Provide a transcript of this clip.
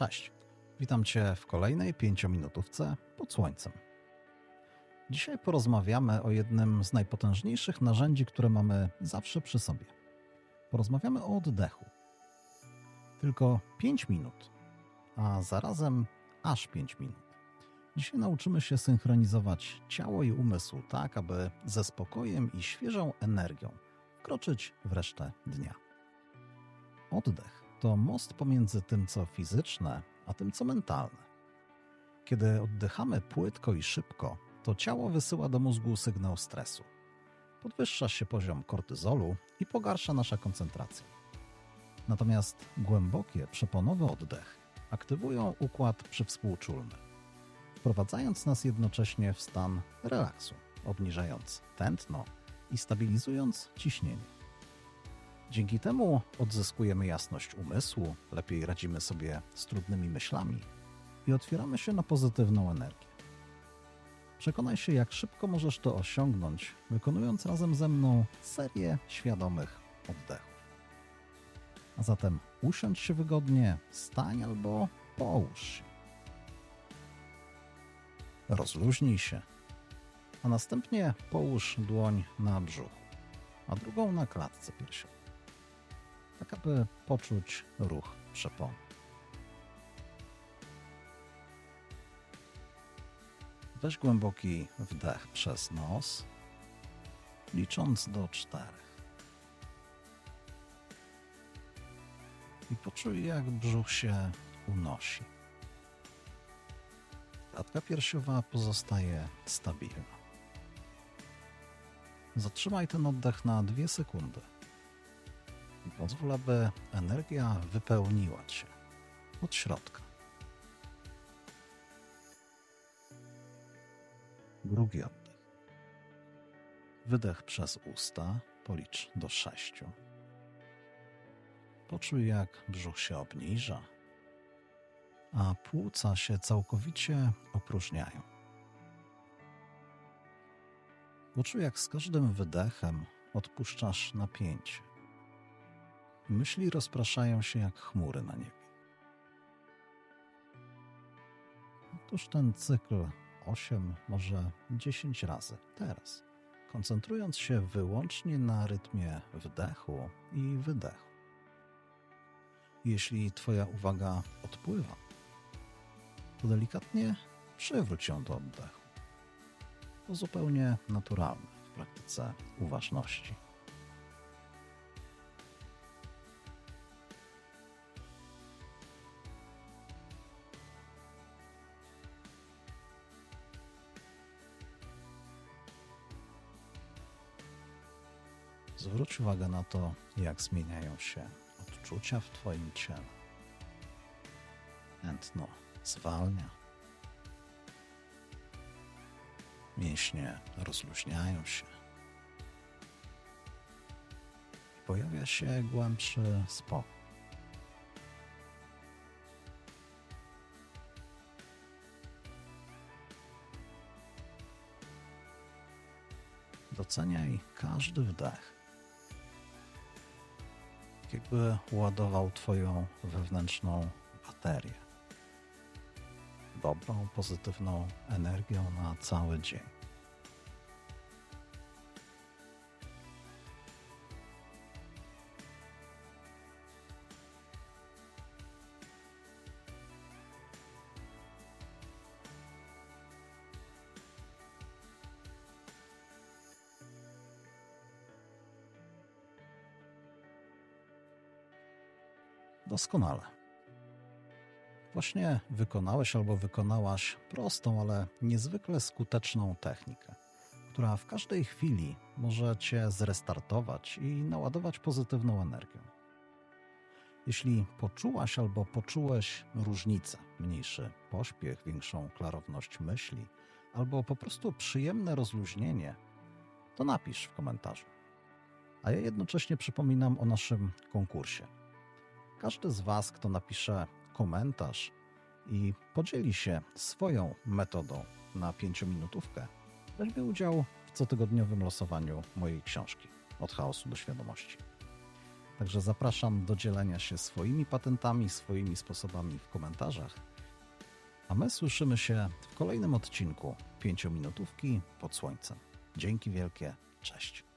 Cześć, witam Cię w kolejnej pięciominutówce pod słońcem. Dzisiaj porozmawiamy o jednym z najpotężniejszych narzędzi, które mamy zawsze przy sobie. Porozmawiamy o oddechu. Tylko 5 minut, a zarazem aż 5 minut. Dzisiaj nauczymy się synchronizować ciało i umysł tak, aby ze spokojem i świeżą energią wkroczyć w resztę dnia. Oddech to most pomiędzy tym, co fizyczne, a tym, co mentalne. Kiedy oddychamy płytko i szybko, to ciało wysyła do mózgu sygnał stresu. Podwyższa się poziom kortyzolu i pogarsza nasza koncentracja. Natomiast głębokie, przeponowy oddech aktywują układ przywspółczulny, wprowadzając nas jednocześnie w stan relaksu, obniżając tętno i stabilizując ciśnienie. Dzięki temu odzyskujemy jasność umysłu, lepiej radzimy sobie z trudnymi myślami i otwieramy się na pozytywną energię. Przekonaj się, jak szybko możesz to osiągnąć, wykonując razem ze mną serię świadomych oddechów. A zatem usiądź się wygodnie, stań albo połóż się. Rozluźnij się, a następnie połóż dłoń na brzuchu, a drugą na klatce piersiowej tak aby poczuć ruch przepony. Weź głęboki wdech przez nos, licząc do czterech. I poczuj, jak brzuch się unosi. Klatka piersiowa pozostaje stabilna. Zatrzymaj ten oddech na dwie sekundy pozwól, aby energia wypełniła cię od środka. Drugi oddech. Wydech przez usta, policz do sześciu. Poczuj, jak brzuch się obniża, a płuca się całkowicie opróżniają. Poczuj, jak z każdym wydechem odpuszczasz napięcie. Myśli rozpraszają się jak chmury na niebie. Otóż ten cykl 8, może 10 razy teraz, koncentrując się wyłącznie na rytmie wdechu i wydechu. Jeśli Twoja uwaga odpływa, to delikatnie przywróć ją do oddechu. To zupełnie naturalne w praktyce uważności. Zwróć uwagę na to, jak zmieniają się odczucia w Twoim ciele. Tętno zwalnia. Mięśnie rozluźniają się. Pojawia się głębszy spokój. Doceniaj każdy wdech jakby ładował Twoją wewnętrzną baterię. Dobrą, pozytywną energią na cały dzień. Doskonale. Właśnie wykonałeś albo wykonałaś prostą, ale niezwykle skuteczną technikę, która w każdej chwili może Cię zrestartować i naładować pozytywną energią. Jeśli poczułaś albo poczułeś różnicę, mniejszy pośpiech, większą klarowność myśli, albo po prostu przyjemne rozluźnienie, to napisz w komentarzu. A ja jednocześnie przypominam o naszym konkursie – każdy z Was, kto napisze komentarz i podzieli się swoją metodą na pięciominutówkę, weźmie udział w cotygodniowym losowaniu mojej książki Od chaosu do świadomości. Także zapraszam do dzielenia się swoimi patentami, swoimi sposobami w komentarzach. A my słyszymy się w kolejnym odcinku 5 minutówki pod słońcem. Dzięki wielkie, cześć.